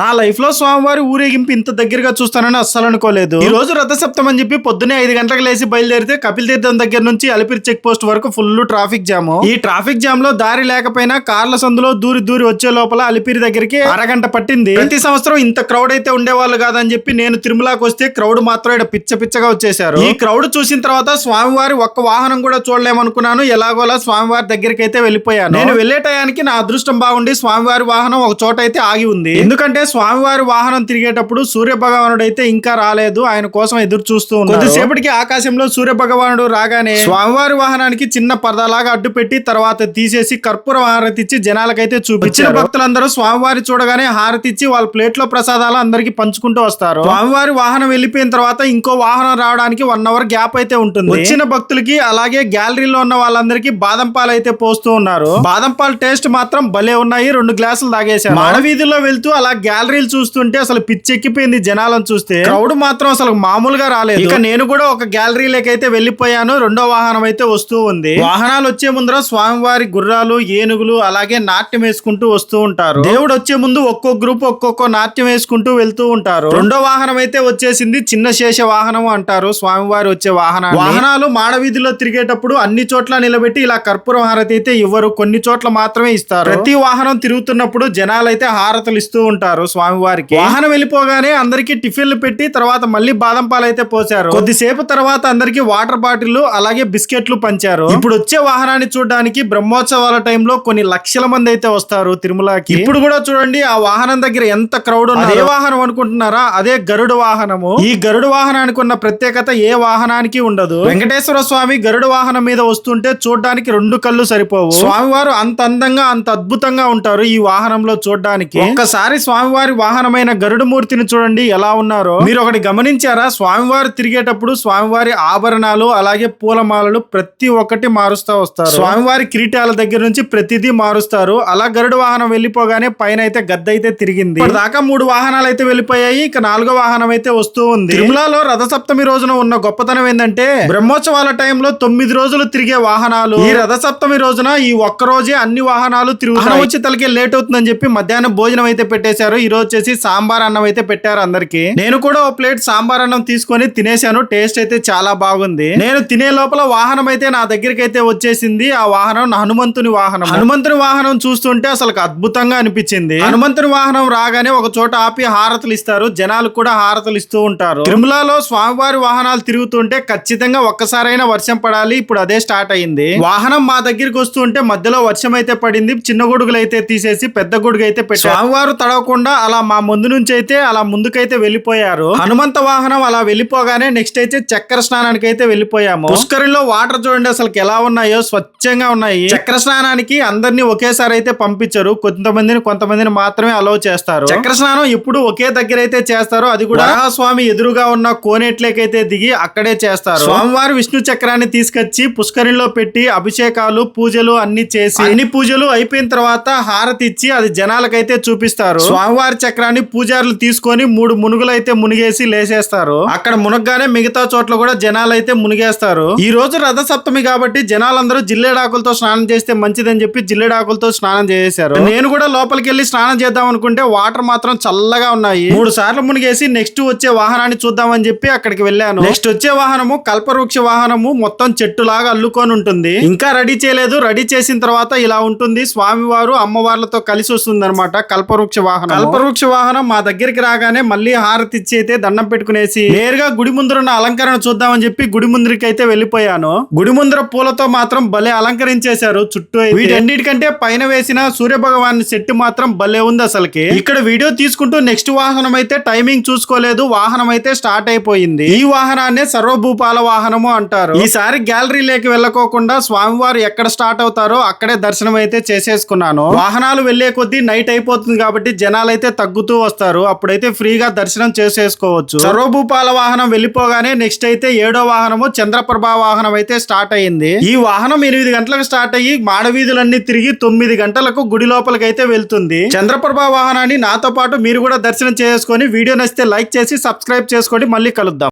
నా లైఫ్లో స్వామివారి ఊరేగింపు ఇంత దగ్గరగా చూస్తానని అస్సలు అనుకోలేదు. ఈ రోజు రథసప్తం అని చెప్పి పొద్దునే ఐదు గంటలకు లేచి బయలుదేరితే కపిల్ తీర్థం దగ్గర నుంచి అలిపిరి చెక్ పోస్ట్ వరకు ఫుల్ ట్రాఫిక్ జామ్ ఈ ట్రాఫిక్ జామ్లో దారి లేకపోయినా కార్ల సందులో దూరి దూరి వచ్చే లోపల అలిపిరి దగ్గరికి అరగంట పట్టింది. ప్రతి సంవత్సరం ఇంత క్రౌడ్ అయితే ఉండేవాళ్ళు కాదని చెప్పి నేను తిరుమలకి వస్తే క్రౌడ్ మాత్రం ఇక్కడ పిచ్చ పిచ్చగా వచ్చేసారు ఈ క్రౌడ్ చూసిన తర్వాత స్వామివారి ఒక్క వాహనం కూడా చూడలేమనుకున్నాను. ఎలాగోలా స్వామివారి దగ్గరికి అయితే వెళ్ళిపోయాను. నేను వెళ్ళే టయానికి నా అదృష్టం బాగుండి స్వామివారి వాహనం ఒక చోట అయితే ఆగి ఉంది. ఎందుకంటే స్వామివారి వాహనం తిరిగేటప్పుడు సూర్య భగవానుడు అయితే ఇంకా రాలేదు. ఆయన కోసం ఎదురు చూస్తూ కొద్దిసేపటికి ఆకాశంలో సూర్య భగవానుడు రాగానే స్వామివారి వాహనానికి చిన్న పరదాలాగా అడ్డు పెట్టి తర్వాత తీసేసి కర్పూర హారతి ఇచ్చి జనాలకైతే చూపించిన భక్తులందరూ స్వామివారి చూడగానే హారతి ఇచ్చి వాళ్ళ ప్లేట్లో ప్రసాదాలు అందరికి పంచుకుంటూ వస్తారు. స్వామివారి వాహనం వెళ్ళిపోయిన తర్వాత ఇంకో వాహనం రావడానికి వన్ అవర్ గ్యాప్ అయితే ఉంటుంది. వచ్చిన భక్తులకి అలాగే గ్యాలరీలో ఉన్న వాళ్ళందరికీ బాదం పాలు అయితే పోస్తూ ఉన్నారు. బాదం పాలు టేస్ట్ మాత్రం భలే ఉన్నాయి. రెండు గ్లాసులు తాగేశాను మాడవీధిలో వెళ్తూ అలా గ్యాలరీలు చూస్తుంటే అసలు పిచ్చెక్కిపోయింది జనాలను చూస్తే. క్రౌడ్ మాత్రం అసలు మామూలుగా రాలేదు. ఇక నేను కూడా ఒక గ్యాలరీలోకి అయితే వెళ్ళిపోయాను. రెండో వాహనం అయితే వస్తూ ఉంది. వాహనాలు వచ్చే ముందర స్వామివారి గుర్రాలు ఏనుగులు అలాగే నాట్యం వేసుకుంటూ వస్తూ ఉంటారు. దేవుడు వచ్చే ముందు ఒక్కొక్క గ్రూప్ ఒక్కొక్క నాట్యం వేసుకుంటూ వెళ్తూ ఉంటారు. రెండో వాహనం అయితే వచ్చేసింది చిన్న శేష వాహనం అంటారు స్వామివారి వచ్చే వాహనాలు వాహనాలు మాడవీధిలో తిరిగేటప్పుడు అన్ని చోట్ల నిలబెట్టి ఇలా కర్పూరం హారతి అయితే ఇవ్వరు. కొన్ని చోట్ల మాత్రమే ఇస్తారు. ప్రతి వాహనం తిరుగుతున్నప్పుడు జనాలు అయితే హారతులు ఇస్తూ ఉంటారు. స్వామివారికి. వాహనం వెళ్ళిపోగానే అందరికి టిఫిన్లు పెట్టి తర్వాత మళ్ళీ బాదం పాలు అయితే పోసారు. కొద్దిసేపు తర్వాత అందరికి వాటర్ బాటిల్ అలాగే బిస్కెట్లు పంచారు. ఇప్పుడు వచ్చే వాహనాన్ని చూడడానికి బ్రహ్మోత్సవాల టైంలో కొన్ని లక్షల మంది అయితే వస్తారు తిరుమలకి. ఇప్పుడు కూడా చూడండి ఆ వాహనం దగ్గర ఎంత క్రౌడ్ ఉంది ఏ వాహనం అనుకుంటున్నారా? అదే గరుడు వాహనము. ఈ గరుడు వాహనానికి ఉన్న ప్రత్యేకత ఏ వాహనానికి ఉండదు. వెంకటేశ్వర స్వామి గరుడు వాహనం మీద వస్తుంటే చూడడానికి రెండు కళ్ళు సరిపోవు. స్వామివారు అంత అందంగా అంత అద్భుతంగా ఉంటారు ఈ వాహనంలో చూడడానికి. ఒక్కసారి స్వామివారి వాహనమైన గరుడు మూర్తిని చూడండి ఎలా ఉన్నారో. మీరు ఒకటి గమనించారా? స్వామివారు తిరిగేటప్పుడు స్వామివారి ఆభరణాలు అలాగే పూలమాలలు ప్రతి ఒక్కటి మారుస్తా వస్తారు. స్వామివారి కిరీటాల దగ్గర నుంచి ప్రతిదీ మారుస్తారు. అలా గరుడు వాహనం వెళ్ళిపోగానే పైన అయితే గద్ద అయితే తిరిగింది. దాకా మూడు వాహనాలు అయితే వెళ్ళిపోయాయి ఇక నాలుగో వాహనం అయితే వస్తూ ఉంది. తిరుమలలో రథసప్తమి రోజున ఉన్న గొప్పతనం ఏంటంటే బ్రహ్మోత్సవాల టైంలో తొమ్మిది రోజులు తిరిగే వాహనాలు. ఈ రథసప్తమి రోజున ఈ ఒక్క రోజే అన్ని వాహనాలు తిరుగుతాయి. వచ్చి తలకే లేట్ అవుతుందని చెప్పి మధ్యాహ్నం భోజనం అయితే పెట్టేశారు. ఈ రోజు వచ్చేసి సాంబార్ అన్నం అయితే పెట్టారు అందరికి. నేను కూడా ఓ ప్లేట్ సాంబార్ అన్నం తీసుకొని తినేశాను. టేస్ట్ అయితే చాలా బాగుంది. నేను తినే లోపల వాహనం అయితే నా దగ్గరికి అయితే వచ్చేసింది. ఆ వాహనం నా హనుమంతుని వాహనం. హనుమంతుని వాహనం చూస్తుంటే అసలు అద్భుతంగా అనిపించింది. హనుమంతుని వాహనం రాగానే ఒక చోట ఆపి హారతులు ఇస్తారు. జనాలు కూడా హారతులు ఇస్తూ ఉంటారు. తిరుమలలో స్వామివారి వాహనాలు తిరుగుతుంటే ఖచ్చితంగా ఒక్కసారైనా వర్షం పడాలి. ఇప్పుడు అదే స్టార్ట్ అయింది. వాహనం మా దగ్గరికి వస్తుంటే మధ్యలో వర్షం అయితే పడింది. చిన్న గొడుగులు అయితే తీసేసి పెద్ద గొడుగు అయితే పెట్టారు. స్వామివారు తడవకుండా అలా మా ముందు నుంచి అయితే అలా ముందుకైతే వెళ్ళిపోయారు. హనుమంత వాహనం అలా వెళ్ళిపోగానే నెక్స్ట్ అయితే చక్కెర స్నానానికి అయితే వెళ్ళిపోయాము. పుష్కరిలో వాటర్ చూడండి అసలు ఎలా ఉన్నాయో స్వచ్ఛంగా ఉన్నాయి. చక్ర స్నానానికి అందరినీ ఒకేసారి అయితే పంపించరు. కొంతమందిని కొంతమందిని మాత్రమే అలౌ చేస్తారు. చక్ర స్నానం ఎప్పుడు ఒకే దగ్గర అయితే చేస్తారు అది కూడా స్వామి ఎదురుగా ఉన్న కోనేట్లేకైతే దిగి అక్కడే చేస్తారు. స్వామివారి విష్ణు చక్రాన్ని తీసుకొచ్చి పుష్కరిలో పెట్టి అభిషేకాలు పూజలు అన్ని చేసి అన్ని పూజలు అయిపోయిన తర్వాత హారతి ఇచ్చి అది జనాలకైతే చూపిస్తారు. స్వామివారి చక్రాన్ని పూజారులు తీసుకొని మూడు మునుగులు అయితే మునిగేసి లేసేస్తారు. అక్కడ మునగగానే మిగతా చోట్ల కూడా జనాలు అయితే మునిగేస్తారు. ఈ రోజు రథ సప్తమి కాబట్టి జనాలందరూ జిల్లేడాకులతో స్నానం చేస్తే మంచిదని చెప్పి జిల్లేడాకులతో స్నానం చేశారు నేను కూడా లోపలికి వెళ్ళి స్నానం చేద్దాం అనుకుంటే వాటర్ మాత్రం చల్లగా ఉన్నాయి. మూడు సార్లు మునిగేసి నెక్స్ట్ వచ్చే వాహనాన్ని చూద్దామని చెప్పి అక్కడికి వెళ్ళాను. నెక్స్ట్ వచ్చే వాహనము కల్పవృక్ష వాహనము మొత్తం చెట్టు లాగా అల్లుకొని ఉంటుంది. ఇంకా రెడీ చేయలేదు. రెడీ చేసిన తర్వాత ఇలా ఉంటుంది. స్వామివారు అమ్మవార్లతో కలిసి వస్తుంది అనమాట కల్పవృక్ష వాహనం కల్పవృక్ష వాహనం మా దగ్గరికి రాగానే మళ్ళీ హారతి ఇచ్చి అయితే దండం పెట్టుకునేసి నేరుగా గుడి ముందర ఉన్న అలంకరణ చూద్దామని చెప్పి గుడి ముందరికి అయితే వెళ్ళిపోయాను. గుడి ముందర పూలతో మాత్రం భలే అలంకరించేశారు చుట్టూ వీటన్నిటికంటే పైన వేసిన సూర్య భగవాన్ సెట్ మాత్రం భలే ఉంది అసలుకి. ఇక్కడ వీడియో తీసుకుంటూ నెక్స్ట్ వాహనం అయితే టైమింగ్ చూసుకోలేదు వాహనం అయితే స్టార్ట్ అయిపోయింది. ఈ వాహనాన్ని సర్వభూపాల వాహనము అంటారు. ఈసారి గ్యాలరీలోకి వెళ్ళకోకుండా స్వామివారు ఎక్కడ స్టార్ట్ అవుతారో అక్కడే దర్శనం అయితే చేసేసుకున్నాను. వాహనాలు వెళ్ళే కొద్దీ నైట్ అయిపోతుంది కాబట్టి జనాలు అయితే తగ్గుతూ వస్తారు అప్పుడైతే ఫ్రీగా దర్శనం చేసేసుకోవచ్చు. సర్వభూపాల వాహనం వెళ్ళిపోగానే నెక్స్ట్ అయితే ఏడో వాహనము చంద్రప్రభా వాహనం అయితే స్టార్ట్ అయ్యింది. ఈ వాహనం ఎనిమిది గంటలకు స్టార్ట్ అయ్యి మాడవీధులన్నీ తిరిగి తొమ్మిది గంటలకు గుడి లోపలికి అయితే వెళ్తుంది. చంద్రప్రభా వాహనాన్ని నాతో పాటు మీరు కూడా దర్శనం చేసుకొని వీడియో నచ్చితే లైక్ చేసి సబ్స్క్రైబ్ చేసుకోండి మళ్ళీ కలుద్దాం.